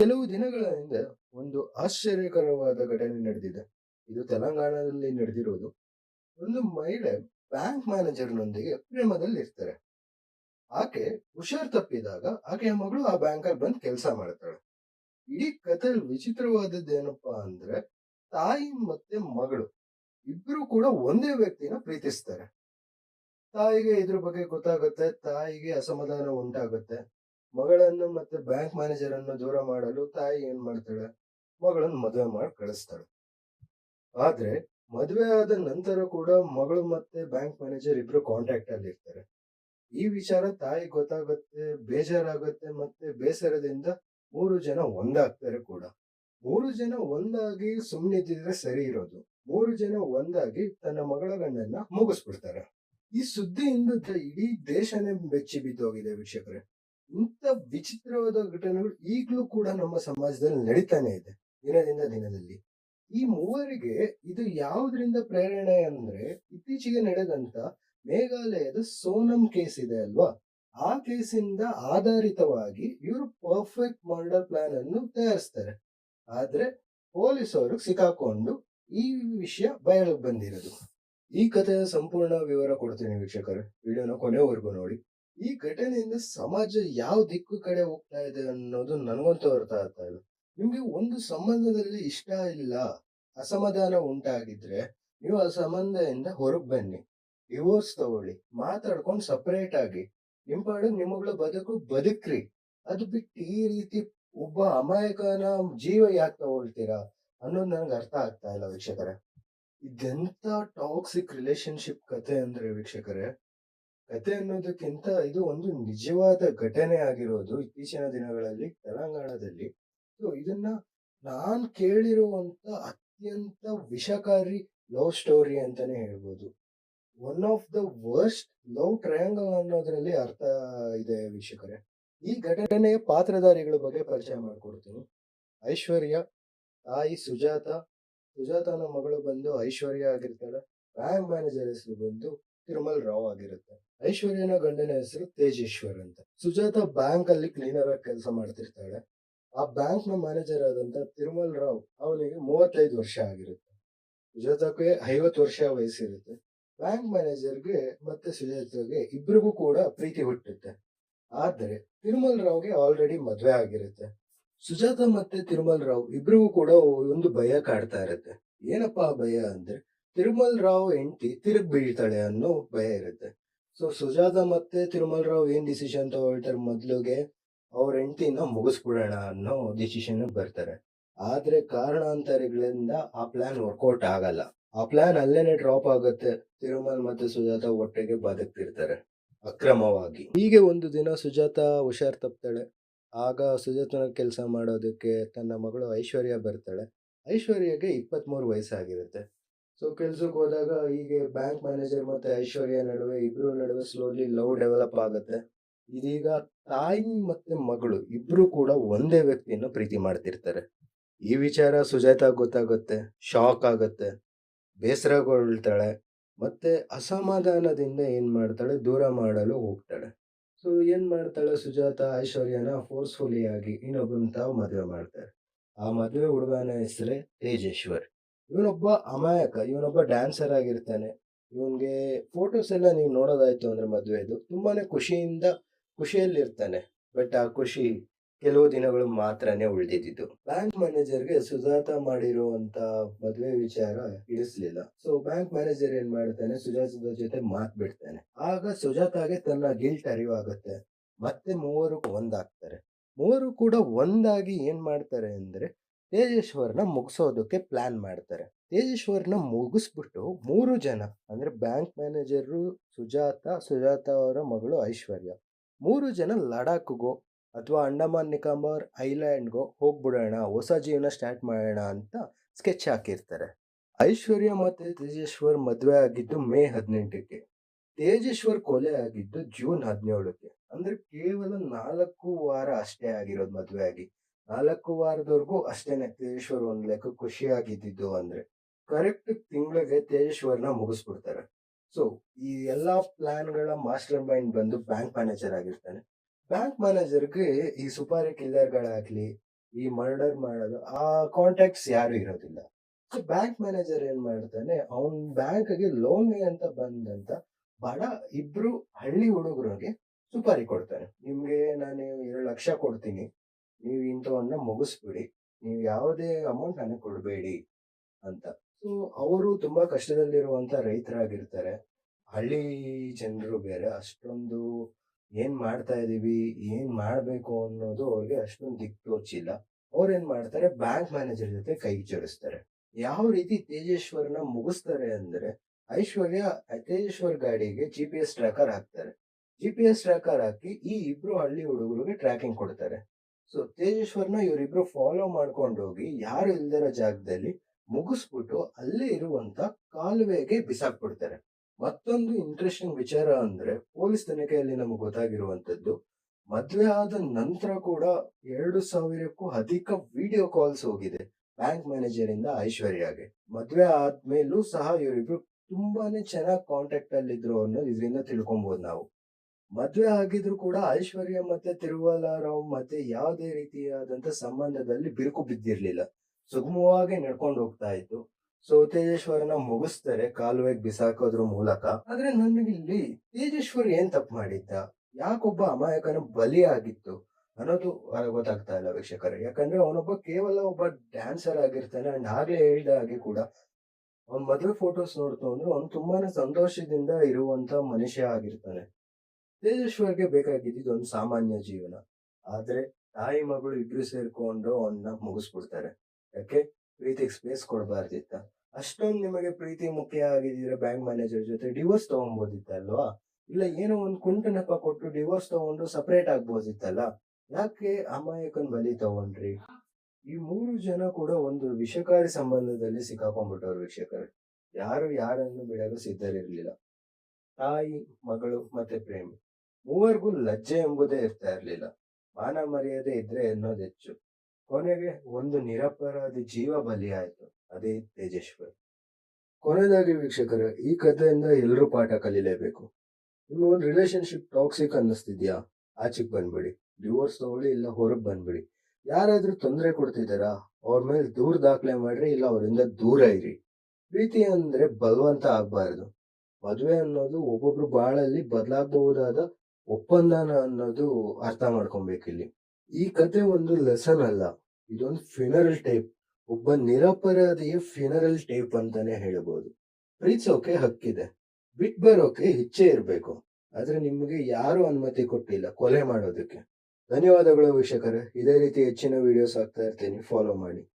ಕೆಲವು ದಿನಗಳ ಹಿಂದೆ ಒಂದು ಆಶ್ಚರ್ಯಕರವಾದ ಘಟನೆ ನಡೆದಿದೆ. ಇದು ತೆಲಂಗಾಣದಲ್ಲಿ ನಡೆದಿರೋದು ಒಂದು ಮಹಿಳೆ ಬ್ಯಾಂಕ್ ಮ್ಯಾನೇಜರ್ನೊಂದಿಗೆ ಪ್ರೇಮದಲ್ಲಿ ಇರ್ತಾರೆ ಆಕೆ ಹುಷಾರ್ ತಪ್ಪಿದಾಗ ಆಕೆಯ ಮಗಳು ಆ ಬ್ಯಾಂಕಲ್ಲಿ ಬಂದು ಕೆಲಸ ಮಾಡ್ತಾಳೆ. ಇಡೀ ಕಥೆಯಲ್ಲಿ ವಿಚಿತ್ರವಾದದ್ದು ಏನಪ್ಪಾ ಅಂದ್ರೆ ತಾಯಿ ಮತ್ತೆ ಮಗಳು ಇಬ್ರು ಕೂಡ ಒಂದೇ ವ್ಯಕ್ತಿನ ಪ್ರೀತಿಸ್ತಾರೆ. ತಾಯಿಗೆ ಇದ್ರ ಬಗ್ಗೆ ಗೊತ್ತಾಗುತ್ತೆ, ತಾಯಿಗೆ ಅಸಮಾಧಾನ ಉಂಟಾಗುತ್ತೆ. ಮಗಳನ್ನು ಮತ್ತೆ ಬ್ಯಾಂಕ್ ಮ್ಯಾನೇಜರ್ ಅನ್ನು ದೂರ ಮಾಡಲು ತಾಯಿ ಏನ್ ಮಾಡ್ತಾಳೆ? ಮಗಳನ್ನು ಮದುವೆ ಮಾಡಿ ಕಳಿಸ್ತಾಳೆ. ಆದ್ರೆ ಮದುವೆ ಆದ ನಂತರ ಕೂಡ ಮಗಳು ಮತ್ತೆ ಬ್ಯಾಂಕ್ ಮ್ಯಾನೇಜರ್ ಇಬ್ರು ಕಾಂಟ್ಯಾಕ್ಟ್ ಅಲ್ಲಿ ಇರ್ತಾರೆ. ಈ ವಿಚಾರ ತಾಯಿ ಗೊತ್ತಾಗುತ್ತೆ, ಬೇಜಾರಾಗುತ್ತೆ ಮತ್ತೆ ಬೇಸರದಿಂದ ಮೂರು ಜನ ಒಂದಾಗ್ತಾರೆ ಕೂಡ. ಮೂರು ಜನ ಒಂದಾಗಿ ಸುಮ್ಮನಿದ್ದಿದ್ರೆ ಸರಿ ಇರೋದು. ಮೂರು ಜನ ಒಂದಾಗಿ ತನ್ನ ಮಗಳ ಗಂಡನ್ನ ಮುಗಿಸ್ಬಿಡ್ತಾರೆ. ಈ ಸುದ್ದಿಯಿಂದ ಇಡೀ ದೇಶನೇ ಬೆಚ್ಚಿ ಬಿದ್ದೋಗಿದೆ ವೀಕ್ಷಕರೇ. ಇಂಥ ವಿಚಿತ್ರವಾದ ಘಟನೆಗಳು ಈಗಲೂ ಕೂಡ ನಮ್ಮ ಸಮಾಜದಲ್ಲಿ ನಡೀತಾನೆ ಇದೆ, ದಿನದಿಂದ ದಿನದಲ್ಲಿ. ಈ ಮೂವರಿಗೆ ಇದು ಯಾವುದರಿಂದ ಪ್ರೇರಣೆ ಅಂದ್ರೆ ಇತ್ತೀಚೆಗೆ ನಡೆದಂತ ಮೇಘಾಲಯದ ಸೋನಂ ಕೇಸ್ ಇದೆ ಅಲ್ವಾ? ಆ ಕೇಸಿಂದ ಆಧಾರಿತವಾಗಿ ಇವರು ಪರ್ಫೆಕ್ಟ್ ಮರ್ಡರ್ ಪ್ಲಾನ್ ಅನ್ನು ತಯಾರಿಸ್ತಾರೆ. ಆದ್ರೆ ಪೊಲೀಸರು ಸಿಕ್ಕಾಕೊಂಡು ಈ ವಿಷಯ ಬಯಲಿಗೆ ಬಂದಿರೋದು. ಈ ಕಥೆಯ ಸಂಪೂರ್ಣ ವಿವರ ಕೊಡ್ತೀನಿ ವೀಕ್ಷಕರು. ವಿಡಿಯೋನ ಕೊನೆವರೆಗೂ ನೋಡಿ. ಈ ಘಟನೆಯಿಂದ ಸಮಾಜ ಯಾವ ದಿಕ್ಕು ಕಡೆ ಹೋಗ್ತಾ ಇದೆ ಅನ್ನೋದು ನನಗಂತೂ ಅರ್ಥ ಆಗ್ತಾ ಇಲ್ಲ. ನಿಮ್ಗೆ ಒಂದು ಸಂಬಂಧದಲ್ಲಿ ಇಷ್ಟ ಇಲ್ಲ, ಅಸಮಾಧಾನ ಉಂಟಾಗಿದ್ರೆ ನೀವು ಆ ಸಂಬಂಧದಿಂದ ಹೊರಗೆ ಬನ್ನಿ ಡಿವೋರ್ಸ್ ತಗೊಳ್ಳಿ, ಮಾತಾಡ್ಕೊಂಡು ಸಪರೇಟ್ ಆಗಿ. ನಿಮ್ ಪಾಡು ಬದುಕು ಬದುಕ್ರಿ. ಅದು ಬಿಟ್ಟು ಈ ರೀತಿ ಒಬ್ಬ ಅಮಾಯಕನ ಜೀವ ಯಾಕೆ ತಗೊಳ್ತೀರಾ ಅನ್ನೋದು ನನಗೆ ಅರ್ಥ ಆಗ್ತಾ ಇಲ್ಲ ವೀಕ್ಷಕರೇ. ಇದೆಂತ ಟಾಕ್ಸಿಕ್ ರಿಲೇಶನ್ಶಿಪ್ ಕತೆ ಅಂದ್ರೆ ವೀಕ್ಷಕರೇ. ಕತೆ ಅನ್ನೋದಕ್ಕಿಂತ ಇದು ಒಂದು ನಿಜವಾದ ಘಟನೆ ಆಗಿರೋದು ಇತ್ತೀಚಿನ ದಿನಗಳಲ್ಲಿ ತೆಲಂಗಾಣದಲ್ಲಿ. ಸೊ ಇದನ್ನ ನಾನ್ ಕೇಳಿರುವಂತ ಅತ್ಯಂತ ವಿಷಕಾರಿ ಲವ್ ಸ್ಟೋರಿ ಅಂತಾನೆ ಹೇಳ್ಬೋದು. One of the worst love triangle ಅನ್ನೋದ್ರಲ್ಲಿ ಅರ್ಥ ಇದೆ ವೀಕ್ಷಕರೇ. ಈ ಘಟನೆಯ ಪಾತ್ರಧಾರಿಗಳ ಬಗ್ಗೆ ಪರಿಚಯ ಮಾಡ್ಕೊಡ್ತೀನಿ. ಐಶ್ವರ್ಯ, ತಾಯಿ ಸುಜಾತ. ಸುಜಾತನ ಮಗಳು ಬಂದು ಐಶ್ವರ್ಯ ಆಗಿರ್ತಾಳೆ. ಬ್ಯಾಂಕ್ ಮ್ಯಾನೇಜರ್ ಹೆಸರು ಬಂದು ತಿರುಮಲ್ ರಾವ್ ಆಗಿರುತ್ತೆ. ಐಶ್ವರ್ಯನ ಗಂಡನ ಹೆಸರು ತೇಜೇಶ್ವರ್ ಅಂತ. ಸುಜಾತ ಬ್ಯಾಂಕ್ ಅಲ್ಲಿ ಕ್ಲೀನರ್ ಆಗಿ ಕೆಲಸ ಮಾಡ್ತಿರ್ತಾಳೆ. ಆ ಬ್ಯಾಂಕ್ನ ಮ್ಯಾನೇಜರ್ ಆದಂತ ತಿರುಮಲ್ ರಾವ್ ಅವನಿಗೆ ಮೂವತ್ತೈದು ವರ್ಷ ಆಗಿರುತ್ತೆ. ಸುಜಾತಕ್ಕೆ ಐವತ್ತು ವರ್ಷ ವಯಸ್ಸಿರುತ್ತೆ. ಬ್ಯಾಂಕ್ ಮ್ಯಾನೇಜರ್ಗೆ ಮತ್ತೆ ಸುಜಾತಗೆ ಇಬ್ಬರಿಗೂ ಕೂಡ ಪ್ರೀತಿ ಹುಟ್ಟುತ್ತೆ ಆದರೆ ತಿರುಮಲ್ ರಾವ್ಗೆ ಆಲ್ರೆಡಿ ಮದ್ವೆ ಆಗಿರುತ್ತೆ. ಸುಜಾತ ಮತ್ತೆ ತಿರುಮಲ್ ರಾವ್ ಇಬ್ರಿಗೂ ಕೂಡ ಒಂದು ಭಯ ಕಾಡ್ತಾ ಇರುತ್ತೆ. ಏನಪ್ಪಾ ಭಯ ಅಂದ್ರೆ ತಿರುಮಲ್ ರಾವ್ ಹೆಂಡತಿ ತಿರುಗ್ ಬೀಳ್ತಾಳೆ ಅನ್ನೋ ಭಯ ಇರುತ್ತೆ. ಸೊ ಸುಜಾತ ಮತ್ತೆ ತಿರುಮಲ್ ರಾವ್ ಏನ್ ಡಿಸಿಷನ್ ತಗೊಳ್ತಾರೆ ಮೊದ್ಲಿಗೆ? ಅವ್ರ ಹೆಂಡತಿನ ಮುಗಿಸ್ಬಿಡೋಣ ಅನ್ನೋ ಡಿಸಿಷನ್ ಬರ್ತಾರೆ. ಆದ್ರೆ ಕಾರಣಾಂತರಗಳಿಂದ ಆ ಪ್ಲಾನ್ ವರ್ಕೌಟ್ ಆಗಲ್ಲ. ಆ ಪ್ಲಾನ್ ಅಲ್ಲೇನೆ ಡ್ರಾಪ್ ಆಗುತ್ತೆ. ತಿರುಮಲ್ ಮತ್ತೆ ಸುಜಾತ ಒಟ್ಟಿಗೆ ಬದುಕ್ತಿರ್ತಾರೆ, ಅಕ್ರಮವಾಗಿ. ಹೀಗೆ ಒಂದು ದಿನ ಸುಜಾತ ಹುಷಾರ್ ತಪ್ತಾಳೆ. ಆಗ ಸುಜಾತನ ಕೆಲಸ ಮಾಡೋದಕ್ಕೆ ತನ್ನ ಮಗಳು ಐಶ್ವರ್ಯ ಬರ್ತಾಳೆ. ಐಶ್ವರ್ಯಗೆ ಇಪ್ಪತ್ಮೂರು ವಯಸ್ಸಾಗಿರುತ್ತೆ. ಸೊ ಕೆಲ್ಸಕ್ಕೆ ಹೋದಾಗ ಹೀಗೆ ಬ್ಯಾಂಕ್ ಮ್ಯಾನೇಜರ್ ಮತ್ತೆ ಐಶ್ವರ್ಯ ನಡುವೆ ಇಬ್ರು ನಡುವೆ ಸ್ಲೋಲಿ ಲವ್ ಡೆವಲಪ್ ಆಗುತ್ತೆ. ಇದೀಗ ತಾಯಿ ಮತ್ತೆ ಮಗಳು ಇಬ್ರು ಕೂಡ ಒಂದೇ ವ್ಯಕ್ತಿಯನ್ನು ಪ್ರೀತಿ ಮಾಡ್ತಿರ್ತಾರೆ. ಈ ವಿಚಾರ ಸುಜಾತ ಗೊತ್ತಾಗುತ್ತೆ ಶಾಕ್ ಆಗುತ್ತೆ ಬೇಸರಗೊಳ್ತಾಳೆ ಮತ್ತೆ ಅಸಮಾಧಾನದಿಂದ ಏನ್ ಮಾಡ್ತಾಳೆ, ದೂರ ಮಾಡಲು ಹೋಗ್ತಾಳೆ. ಸೊ ಏನ್ ಮಾಡ್ತಾಳೆ ಸುಜಾತ, ಐಶ್ವರ್ಯನ ಫೋರ್ಸ್ಫುಲಿ ಆಗಿ ಇನ್ನೊಬ್ಬನ ತಾವು ಮದುವೆ ಮಾಡ್ತಾರೆ. ಆ ಮದುವೆ ಹುಡುಗನ ಹೆಸರೇ ತೇಜೇಶ್ವರ್. ಇವನೊಬ್ಬ ಅಮಾಯಕ, ಇವನೊಬ್ಬ ಡ್ಯಾನ್ಸರ್ ಆಗಿರ್ತಾನೆ. ಇವನ್ಗೆ ಫೋಟೋಸ್ ಎಲ್ಲ ನೀವು ನೋಡೋದಾಯ್ತು ಅಂದ್ರೆ ಮದುವೆದು ತುಂಬಾನೇ ಖುಷಿಯಿಂದ, ಖುಷಿಯಲ್ಲಿರ್ತಾನೆ. ಬಟ್ ಆ ಖುಷಿ ಕೆಲವು ದಿನಗಳು ಮಾತ್ರನೇ ಉಳಿದಿದ್ದು ಬ್ಯಾಂಕ್ ಮ್ಯಾನೇಜರ್ಗೆ ಸುಜಾತ ಮಾಡಿರುವಂತ ಮದುವೆ ವಿಚಾರ ಇಳಿಸ್ಲಿಲ್ಲ. ಸೊ ಬ್ಯಾಂಕ್ ಮ್ಯಾನೇಜರ್ ಏನ್ ಮಾಡ್ತಾನೆ? ಸುಜಾತದ ಜೊತೆ ಮಾತ್ ಬಿಡ್ತಾನೆ. ಆಗ ಸುಜಾತಾಗೆ ತನ್ನ ಗಿಲ್ಟ್ ಅರಿವಾಗುತ್ತೆ. ಮತ್ತೆ ಮೂವರು ಒಂದಾಗ್ತಾರೆ. ಮೂವರು ಕೂಡ ಒಂದಾಗಿ ಏನ್ ಮಾಡ್ತಾರೆ ಅಂದ್ರೆ ತೇಜೇಶ್ವರ್ನ ಮುಗಿಸೋದಕ್ಕೆ ಪ್ಲಾನ್ ಮಾಡ್ತಾರೆ. ತೇಜೇಶ್ವರನ ಮುಗಿಸ್ಬಿಟ್ಟು ಮೂರು ಜನ, ಅಂದರೆ ಬ್ಯಾಂಕ್ ಮ್ಯಾನೇಜರು ಸುಜಾತ ಸುಜಾತ ಅವರ ಮಗಳು ಐಶ್ವರ್ಯ, ಮೂರು ಜನ ಲಡಾಖ್ಗೋ ಅಥವಾ ಅಂಡಮಾನ್ ನಿಕಾಂಬಾರ್ ಐಲ್ಯಾಂಡ್ಗೋ ಹೋಗ್ಬಿಡೋಣ, ಹೊಸ ಜೀವನ ಸ್ಟಾರ್ಟ್ ಮಾಡೋಣ ಅಂತ ಸ್ಕೆಚ್ ಹಾಕಿರ್ತಾರೆ. ಐಶ್ವರ್ಯ ಮತ್ತು ತೇಜೇಶ್ವರ್ ಮದುವೆ ಆಗಿದ್ದು ಮೇ ಹದಿನೆಂಟಕ್ಕೆ. ತೇಜೇಶ್ವರ್ ಕೊಲೆ ಆಗಿದ್ದು ಜೂನ್ ಹದಿನೇಳಕ್ಕೆ. ಅಂದರೆ ಕೇವಲ ನಾಲ್ಕು ವಾರ ಅಷ್ಟೇ ಆಗಿರೋದು ಮದುವೆ ಆಗಿ. ನಾಲ್ಕು ವಾರದವರೆಗೂ ಅಷ್ಟೇನೆ ತೇಜೇಶ್ವರ್ ಒಂದ್ ಲೆಕ್ಕ ಖುಷಿಯಾಗಿದ್ದಿದ್ದು ಅಂದ್ರೆ ಕರೆಕ್ಟ್ ತಿಂಗಳಿಗೆ ತೇಜೇಶ್ವರ್ನ ಮುಗಿಸ್ಬಿಡ್ತಾರೆ. ಸೊ ಈ ಎಲ್ಲಾ ಪ್ಲಾನ್ಗಳ ಮಾಸ್ಟರ್ ಮೈಂಡ್ ಬಂದು ಬ್ಯಾಂಕ್ ಮ್ಯಾನೇಜರ್ ಆಗಿರ್ತಾನೆ. ಬ್ಯಾಂಕ್ ಮ್ಯಾನೇಜರ್ಗೆ ಈ ಸುಪಾರಿ ಕಿಲ್ಲರ್ಗಳಾಗ್ಲಿ, ಈ ಮರ್ಡರ್ ಮಾಡೋದು, ಆ ಕಾಂಟ್ಯಾಕ್ಟ್ಸ್ ಯಾರು ಇರೋದಿಲ್ಲ. ಸೊ ಬ್ಯಾಂಕ್ ಮ್ಯಾನೇಜರ್ ಏನ್ ಮಾಡ್ತಾನೆ, ಅವನ್ ಬ್ಯಾಂಕ್ಗೆ ಲೋನ್ಗೆ ಅಂತ ಬಂದಂತ ಬಡ ಇಬ್ರು ಹಳ್ಳಿ ಹುಡುಗರಿಗೆ ಸುಪಾರಿ ಕೊಡ್ತಾನೆ. ನಿಮ್ಗೆ ನಾನು ಎರಡು ಲಕ್ಷ ಕೊಡ್ತೀನಿ. ನೀವು ಇಂಥವನ್ನ ಮುಗಿಸ್ಬಿಡಿ. ನೀವು ಯಾವುದೇ ಅಮೌಂಟ್ ನನಗೆ ಕೊಡಬೇಡಿ ಅಂತ. ಸೊ ಅವರು ತುಂಬಾ ಕಷ್ಟದಲ್ಲಿರುವಂತ ರೈತರಾಗಿರ್ತಾರೆ. ಹಳ್ಳಿ ಜನರು ಬೇರೆ, ಅಷ್ಟೊಂದು ಏನ್ ಮಾಡ್ತಾ ಇದೀವಿ, ಏನ್ ಮಾಡ್ಬೇಕು ಅನ್ನೋದು ಅವ್ರಿಗೆ ಅಷ್ಟೊಂದು ದಿಕ್ ತೋಚಿಲ್ಲ ಅವ್ರೇನ್ ಮಾಡ್ತಾರೆ ಬ್ಯಾಂಕ್ ಮ್ಯಾನೇಜರ್ ಜೊತೆ ಕೈ ಜೋಡಿಸ್ತಾರೆ. ಯಾವ ರೀತಿ ತೇಜೇಶ್ವರನ ಮುಗಿಸ್ತಾರೆ ಅಂದ್ರೆ, ಐಶ್ವರ್ಯ, ತೇಜೇಶ್ವರ್ ಗಾಡಿಗೆ ಜಿ ಪಿ ಎಸ್ ಟ್ರ್ಯಾಕರ್ ಹಾಕ್ತಾರೆ. ಜಿ ಪಿ ಎಸ್ ಟ್ರ್ಯಾಕರ್ ಹಾಕಿ ಈ ಇಬ್ರು ಹಳ್ಳಿ ಹುಡುಗರಿಗೆ ಟ್ರ್ಯಾಕಿಂಗ್ ಕೊಡ್ತಾರೆ. ಸೊ ತೇಜೇಶ್ವರ್ನ ಇವರಿಬ್ರು ಫಾಲೋ ಮಾಡ್ಕೊಂಡು ಹೋಗಿ ಯಾರು ಇಲ್ದಿರೋ ಜಾಗದಲ್ಲಿ ಮುಗಿಸ್ಬಿಟ್ಟು ಅಲ್ಲೇ ಇರುವಂತ ಕಾಲುವೆಗೆ ಬಿಸಾಕ್ಬಿಡ್ತಾರೆ. ಮತ್ತೊಂದು ಇಂಟ್ರೆಸ್ಟಿಂಗ್ ವಿಚಾರ ಅಂದ್ರೆ ಪೊಲೀಸ್ ತನಿಖೆಯಲ್ಲಿ ನಮಗೆ ಗೊತ್ತಾಗಿರುವಂತದ್ದು ಮದ್ವೆ ಆದ ನಂತರ ಕೂಡ ಎರಡು ಸಾವಿರಕ್ಕೂ ಅಧಿಕ ವಿಡಿಯೋ ಕಾಲ್ಸ್ ಹೋಗಿದೆ ಬ್ಯಾಂಕ್ ಮ್ಯಾನೇಜರ್ ಇಂದ ಐಶ್ವರ್ಯಾಗೆ. ಮದ್ವೆ ಆದ್ಮೇಲೂ ಸಹ ಇವರಿಬ್ರು ತುಂಬಾನೇ ಚೆನ್ನಾಗಿ ಕಾಂಟ್ಯಾಕ್ಟ್ ಅಲ್ಲಿ ಇದ್ರು ಅನ್ನೋದು ಇದರಿಂದ ತಿಳ್ಕೊಬಹುದು ನಾವು. ಮದ್ವೆ ಆಗಿದ್ರು ಕೂಡ ಐಶ್ವರ್ಯ ಮತ್ತೆ ತಿರುವಲಾರಾವ್ ಮತ್ತೆ ಯಾವುದೇ ರೀತಿಯಾದಂತ ಸಂಬಂಧದಲ್ಲಿ ಬಿರುಕು ಬಿದ್ದಿರ್ಲಿಲ್ಲ. ಸುಗಮವಾಗಿ ನಡ್ಕೊಂಡು ಹೋಗ್ತಾ ಇತ್ತು. ಸೊ, ತೇಜೇಶ್ವರನ ಮುಗಿಸ್ತಾರೆ ಕಾಲುವೆಗೆ ಬಿಸಾಕೋದ್ರ ಮೂಲಕ. ಆದ್ರೆ ನನಗೆ ಇಲ್ಲಿ ತೇಜೇಶ್ವರ್ ಏನ್ ತಪ್ಪು ಮಾಡಿದ್ದ? ಯಾಕೊಬ್ಬ ಅಮಾಯಕನ ಬಲಿ ಆಗಿತ್ತು? ಅನ್ನೋದು ಗೊತ್ತಾಗ್ತಾ ಇಲ್ಲ ವೀಕ್ಷಕರ. ಯಾಕಂದ್ರೆ ಅವನೊಬ್ಬ ಕೇವಲ ಒಬ್ಬ ಡ್ಯಾನ್ಸರ್ ಆಗಿರ್ತಾನೆ ಅಂಡ್ ಆಗ್ಲೇ ಹೇಳ್ದ ಹಾಗೆ ಕೂಡ ಅವ್ನ ಮದುವೆ ಫೋಟೋಸ್ ನೋಡ್ತು ಅಂದ್ರೆ ಅವ್ನು ತುಂಬಾನೇ ಸಂತೋಷದಿಂದ ಇರುವಂತ ಮನುಷ್ಯ ಆಗಿರ್ತಾನೆ. ತೇಜೇಶ್ವರ್ಗೆ ಬೇಕಾಗಿದ್ದು ಇದೊಂದು ಸಾಮಾನ್ಯ ಜೀವನ. ಆದ್ರೆ ತಾಯಿ ಮಗಳು ಇಬ್ರು ಸೇರ್ಕೊಂಡು ಅವನ್ನ ಮುಗಿಸ್ಬಿಡ್ತಾರೆ. ಯಾಕೆ? ಪ್ರೀತಿಗೆ ಸ್ಪೇಸ್ ಕೊಡಬಾರ್ದಿತ್ತ. ಅಷ್ಟೊಂದು ನಿಮಗೆ ಪ್ರೀತಿ ಮುಖ್ಯ ಆಗಿದ್ದೀರ ಬ್ಯಾಂಕ್ ಮ್ಯಾನೇಜರ್ ಜೊತೆ ಡಿವೋರ್ಸ್ ತಗೊಂಬೋದಿತ್ತಲ್ವಾ? ಇಲ್ಲ ಏನೋ ಒಂದು ಕುಂಟ ನೆಪ ಕೊಟ್ಟು ಡಿವೋರ್ಸ್ ತಗೊಂಡು ಸಪರೇಟ್ ಆಗ್ಬೋದಿತ್ತಲ್ಲ? ಯಾಕೆ ಅಮಾಯಕನ್ ಬಲಿ ತಗೊಂಡ್ರಿ? ಈ ಮೂರು ಜನ ಕೂಡ ಒಂದು ವಿಷಕಾರಿ ಸಂಬಂಧದಲ್ಲಿ ಸಿಕ್ಕಾಕೊಂಡ್ಬಿಟ್ಟವ್ರು ವೀಕ್ಷಕರು. ಯಾರು ಯಾರನ್ನು ಬಿಡಲು ಸಿದ್ಧರಿರ್ಲಿಲ್ಲ. ತಾಯಿ, ಮಗಳು ಮತ್ತೆ ಪ್ರೇಮಿ. ಮೂವರಿಗೂ ಲಜ್ಜೆ ಎಂಬುದೇ ಇರ್ತಾ ಇರ್ಲಿಲ್ಲ. ಮಾನ ಮರ್ಯಾದೆ ಇದ್ರೆ ಅನ್ನೋದು ಹೆಚ್ಚು. ಕೊನೆಗೆ ಒಂದು ನಿರಪರಾಧಿ ಜೀವ ಬಲಿಯಾಯಿತು ಅದೇ ತೇಜೇಶ್ವರ್ ಕೊನೆಯದಾಗಿ ವೀಕ್ಷಕರ, ಈ ಕಥೆಯಿಂದ ಎಲ್ಲರೂ ಪಾಠ ಕಲಿಲೇಬೇಕು. ನಿಮ್ಮ ಒಂದು ರಿಲೇಶನ್ಶಿಪ್ ಟಾಕ್ಸಿಕ್ ಅನ್ನಿಸ್ತಿದ್ಯಾ? ಆಚೆಗೆ ಬಂದ್ಬಿಡಿ. ಡಿವೋರ್ಸ್ ತಗೊಳ್ಳಿ ಇಲ್ಲ ಹೊರಗೆ ಬಂದ್ಬಿಡಿ. ಯಾರಾದ್ರೂ ತೊಂದರೆ ಕೊಡ್ತಿದ್ದಾರಾ ಅವ್ರ ಮೇಲೆ ದೂರ ದಾಖಲೆ ಮಾಡ್ರಿ, ಇಲ್ಲ ಅವರಿಂದ ದೂರ ಇರಿ. ಪ್ರೀತಿ ಅಂದ್ರೆ ಬಲವಂತ ಆಗ್ಬಾರ್ದು. ಮದುವೆ ಅನ್ನೋದು ಒಬ್ಬೊಬ್ರು ಬಾಳಲ್ಲಿ ಬದಲಾಗಬಹುದಾದ ಒಪ್ಪಂದನ ಅನ್ನೋದು ಅರ್ಥ ಮಾಡ್ಕೊಬೇಕು ಇಲ್ಲಿ. ಈ ಕತೆ ಒಂದು ಲೆಸನ್ ಅಲ್ಲ. ಇದೊಂದು ಫಿನರಲ್ ಟೈಪ್ ಒಬ್ಬ ನಿರಪರಾಧಿಯ ಫಿನರಲ್ ಟೇಪ್ ಅಂತಾನೆ ಹೇಳ್ಬೋದು. ಪ್ರೀತಿಸೋಕೆ ಹಕ್ಕಿದೆ. ಬಿಟ್ ಬರೋಕೆ ಹೆಚ್ಚೆ ಇರಬೇಕು. ಆದ್ರೆ ನಿಮಗೆ ಯಾರು ಅನುಮತಿ ಕೊಟ್ಟಿಲ್ಲ ಕೊಲೆ ಮಾಡೋದಕ್ಕೆ. ಧನ್ಯವಾದಗಳು ವೀಕ್ಷಕರೇ. ಇದೇ ರೀತಿ ಹೆಚ್ಚಿನ ವಿಡಿಯೋಸ್ ಆಗ್ತಾ ಇರ್ತೀನಿ. ಫಾಲೋ ಮಾಡಿ.